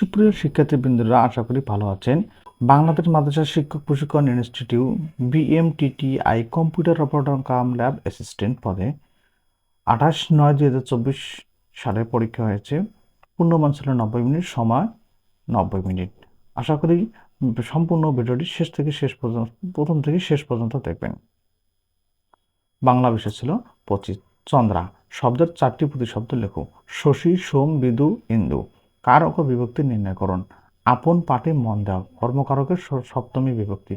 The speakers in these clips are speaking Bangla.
সুপ্রিয় শিক্ষার্থীবৃন্দরা আশা করি ভালো আছেন। বাংলাদেশ মাদ্রাসা শিক্ষক প্রশিক্ষণ institute, BMTTI computer operator cum lab assistant পদে আঠাশ নয় দুই হাজার চব্বিশ সালে পরীক্ষা হয়েছে। পূর্ণমান ছিল নব্বই মিনিট, সময় নব্বই মিনিট। আশা করি সম্পূর্ণ ভিডিওটি শেষ থেকে শেষ পর্যন্ত, প্রথম থেকে শেষ পর্যন্ত দেখবেন। বাংলা বিষয় ছিল পঁচিশ, চন্দ্রা। শব্দের চারটি প্রতিশব্দ লেখো। শশী, সোম, বিদু, ইন্দু। কারক ও বিভক্তি নির্ণয় করুন। আপন পাঠে মন দেওয়া কর্মকারকের সপ্তমী বিভক্তি।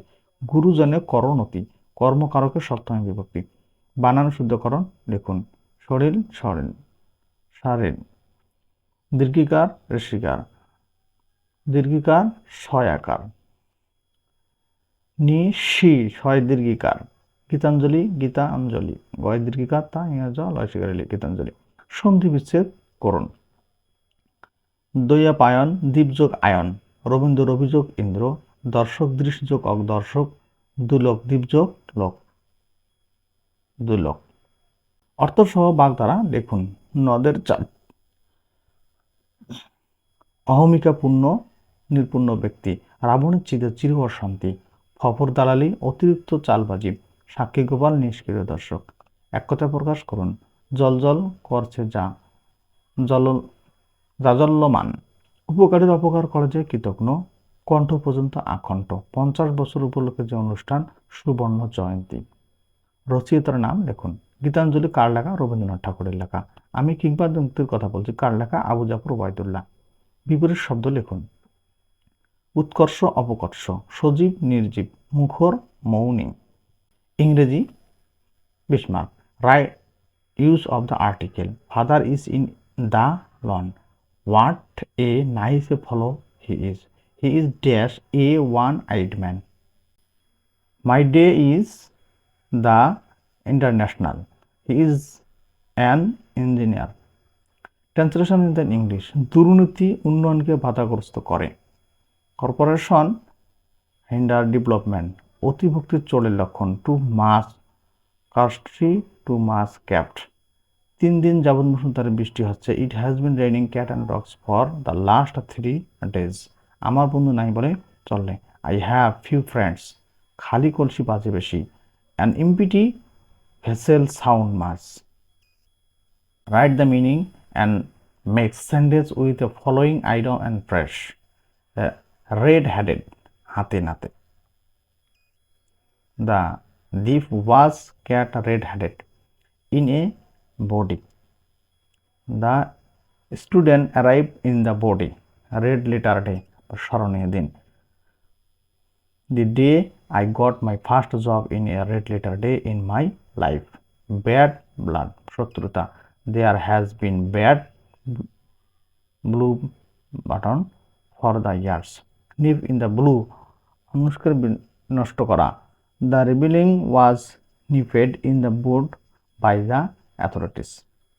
গুরুজনে করণতি, কর্মকারকের সপ্তমী বিভক্তি। বানান শুদ্ধকরণ লিখুন। শরীর সরেন সারেন দীর্ঘিকার, ঋষিকার। দীর্ঘিকার ছয়াকার নি শি ছয় দীর্ঘিকার। গীতাঞ্জলি গীতাঞ্জলি। গয় দীর্ঘিকার, তা ইংরেজ লয়সিকারিলি গীতাঞ্জলি। সন্ধি বিচ্ছেদ করুন। দয়াপায়ন, দীপযোগ আয়ন, রবীন্দ্র অভিযোগ ইন্দ্র, দর্শক দৃশ্যযোগ অক দর্শক, দুলক দীপযোগ লোক। দুলক। অর্থসহ বাগধারা দেখুন, নদের চাল অহমিকা পূর্ণ, নির্পূর্ণ ব্যক্তি রাবণের চিতে চির অশান্তি, ফফর দালালি, অতিরিক্ত চালবাজি, সাক্ষী গোপাল নিষ্ক্রিয় দর্শক। এক কথা প্রকাশ করুন, জল জল করছে যা, জল জাজল্যমান উপকারীর অপকার করে যে কৃতজ্ঞ কণ্ঠ পর্যন্ত আকণ্ঠ পঞ্চাশ বছর উপলক্ষে যে অনুষ্ঠান, সুবর্ণ জয়ন্তী। রচয়িতার নাম দেখুন গীতাঞ্জলি কার লেখা রবীন্দ্রনাথ ঠাকুরের লেখা। আমি কিংবদন্তির কথা বলছি কার লেখা আবু জাফর ওবায়দুল্লাহ বিপরীত শব্দ লিখুন। উৎকর্ষ, অপকর্ষ। সজীব, নির্জীব। মুখর, মৌনী। ইংরেজি, Bismarck. Right use of the article. Father is in the lawn. What a nice fellow he is he is dash a one eyed man May Day is the international he is an engineer translation in the English দুর্নীতি উন্নয়নকে বাধাগ্রস্ত করে কর্পোরেশন হিন্ডার ডেভেলপমেন্ট অতিভক্তির চোরের লক্ষণ টু মাস কাস্ট্রি টু মাস ক্যাপ্ট তিন দিন যাবৎ মুসুলধারে বৃষ্টি হচ্ছে। It has been raining cat and dogs for the last three days আমার বন্ধু নাই বলে চললে আই হ্যাভ ফিউ ফ্রেন্ডস খালি কলসি বাজে বেশি। An empty vessel sound much the meaning and make sentence with the following item and fresh uh, red headed হাতে নাতে। The thief was cat red headed in a body the student arrived in the body red letter day স্মরণীয় দিন the day I got my first job in a red letter day in my life. Bad blood, শত্রুতা. There has been bad blue button for the years. Nip in the blue, অনুষ্কার নষ্ট করা. The rebelling was nipped in the bud by the authorities.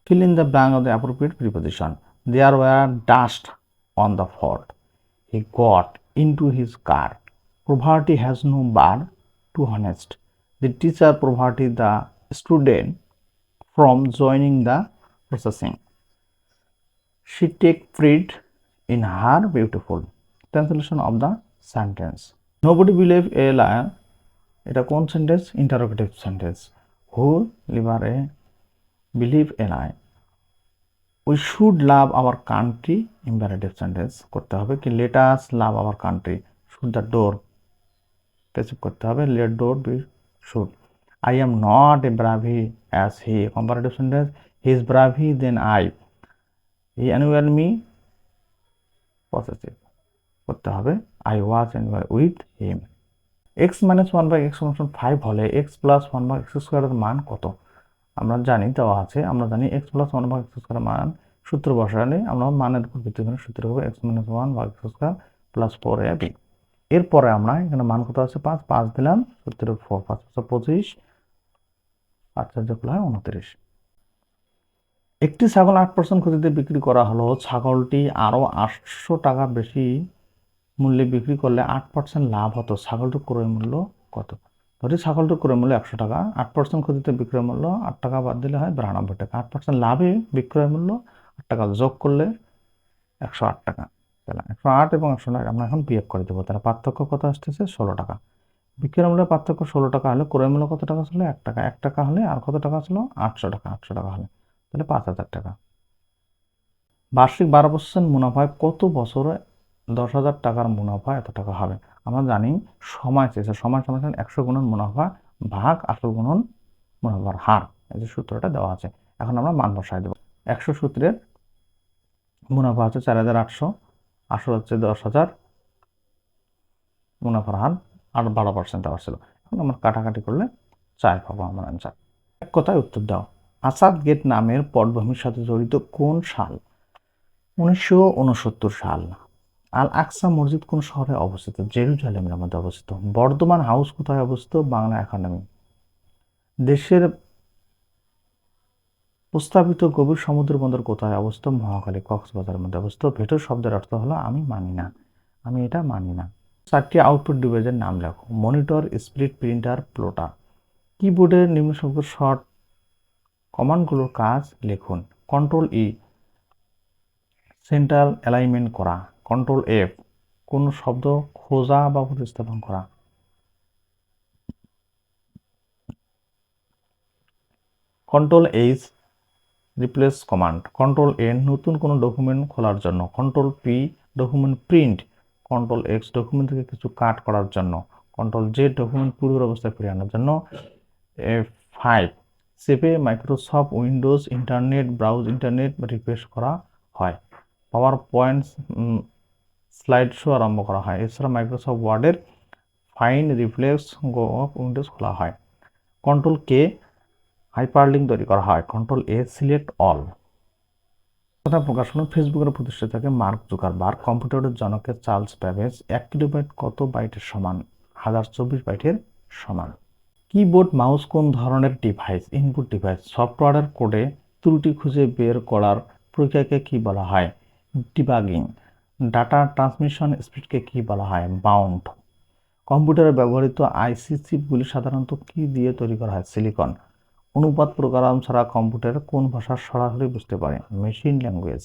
Fill in the blank of the appropriate preposition. There were dust on the fort. He got into his car. Poverty has no bar to honest. The teacher prohibited the student from joining the processing. She take pride in her beautiful. Translation of the sentence. Nobody believe a liar. এটা কোন sentence interrogative sentence who liver a believe an I we should love our country imperative sentence করতে হবে কি let us love our country shut the door passive করতে হবে let door be shut I am not a brave as he comparative sentence he is braver than I he annoyed me possessive করতে হবে I was annoyed with him x minus one by x five হলে x plus one by x স্কোয়ারের মান কত? আমরা জানি দেওয়া আছে, আমরা জানি x plus one by x স্কোয়ারের মান সূত্র বসালে আমরা মানের উপর ভিত্তি করে সূত্র হবে x minus one by x square plus four a b এরপরে আমরা এখানে মান কত আছে? পাঁচ পাঁচ দিলাম সূত্রের ফোর পাঁচ পাঁচশো। পঁচিশ আচ্ছা যোগ হয় উনত্রিশ। একটি ছাগল আট পার্সেন্ট ক্ষতিতে বিক্রি করা হলো ছাগলটি আরও আটশো টাকা বেশি মূল্যে বিক্রি করলে আট পার্সেন্ট লাভ হতো। ছাগলটির ক্রয় মূল্য কত? ধরি ছাগলটির ক্রয় মূল্য একশো টাকা আট পার্সেন্ট ক্ষতিতে বিক্রয় মূল্য আট টাকা বাদ দিলে হয় বিরানব্বই টাকা। আট পার্সেন্ট লাভে বিক্রয় মূল্য আট টাকা যোগ করলে একশো আট টাকা। তাহলে একশো আট এবং একশো নয়, আমরা এখন বিয়োগ করে দেবো। তাহলে পার্থক্য কত আসতেছে? ষোলো টাকা। বিক্রয় মূল্যের পার্থক্য ষোলো টাকা হলে, ক্রয় মূল্য কত টাকা ছিল এক টাকা। এক টাকা হলে আর কত টাকা ছিল আটশো টাকা। আটশো টাকা হলে। তাহলে পাঁচ হাজার টাকা। বার্ষিক বারো পার্সেন্ট মুনাফায় কত বছরে দশ হাজার টাকার মুনাফা এত টাকা হবে? আমরা জানি সময় চেয়েছে সময় সমাধান একশো গুণন মুনাফা ভাগ আসল গুণন মুনাফার হার। এই যে সূত্রটা দেওয়া আছে। এখন আমরা মান বসাই দেবো। একশো সূত্রের মুনাফা হচ্ছে চার হাজার আটশো আসল হচ্ছে দশ হাজার, মুনাফার হার আর বারো পার্সেন্ট দেওয়া ছিল এখন আমরা কাটাকাটি করলে চার পাবো আমার অ্যান্সার এক কথায় উত্তর দাও। আসাদ গেট নামের পটভূমির সাথে জড়িত কোন সাল? উনিশশো উনসত্তর সাল। আল আকসা মসজিদ কোন শহরে অবস্থিত? জেরুজালেমের মধ্যে অবস্থিত। বর্ধমান হাউস কোথায় অবস্থিত? বাংলা একাডেমি। দেশের প্রস্তাবিত গভীর সমুদ্র বন্দর কোথায় অবস্থিত? মহাখালী কক্সবাজারের মধ্যে অবস্থিত। ভেটো শব্দের অর্থ হলো, আমি মানি না। আমি এটা মানি না। চারটি আউটপুট ডিভাইসের নাম লেখো। Monitor, split, printer, plotter. কিবোর্ডের নিম্ন সংখ্যক শর্ট কমান্ডগুলোর কাজ লিখুন। কন্ট্রোল ই, সেন্ট্রাল অ্যালাইনমেন্ট করা। কন্ট্রোল এফ কোন শব্দ খোঁজা বা প্রতিস্থাপন করা। Control H replace command. Control N নতুন কোনো ডকুমেন্ট খোলার জন্য। Control P document print. Control X document থেকে কিছু কাট করার জন্য। কন্ট্রোল জেড ডকুমেন্ট পূর্বের অবস্থায় ফিরিয়ে আনার জন্য। এফ ফাইভ সেভে Microsoft Windows internet browse internet refresh করা হয়। পাওয়ার পয়েন্ট স্লাইড শো আরম্ভ করা হয়। এছাড়া মাইক্রোসফট ওয়ার্ডের ফাইন রিফ্লেক্স গো উইন্ডোজ খোলা হয়। কন্ট্রোল কে হাইপারলিঙ্ক তৈরি করা হয়। কন্ট্রোল এ সিলেক্ট অল কথা প্রকাশনা ফেসবুকের প্রতিষ্ঠাতাকে মার্ক জুকারবার্গ কম্পিউটারের জনকে চার্লস ব্যাবেজ এক কিলোবাইট কত বাইটের সমান? হাজার চব্বিশ বাইটের সমান। কিবোর্ড মাউস কোন ধরনের ডিভাইস ইনপুট ডিভাইস সফটওয়্যারের কোডে ত্রুটি খুঁজে বের করার প্রক্রিয়াকে কি বলা হয়? ডিবাগিং ডাটা ট্রান্সমিশন স্পিডকে কি বলা হয়? বাউন্ড। কম্পিউটারে ব্যবহৃত আইসি চিপগুলি সাধারণত কি দিয়ে তৈরি করা হয়? সিলিকন। অনুপাত প্রোগ্রাম ছাড়া কম্পিউটার কোন ভাষা সরাসরি বুঝতে পারে? Machine language.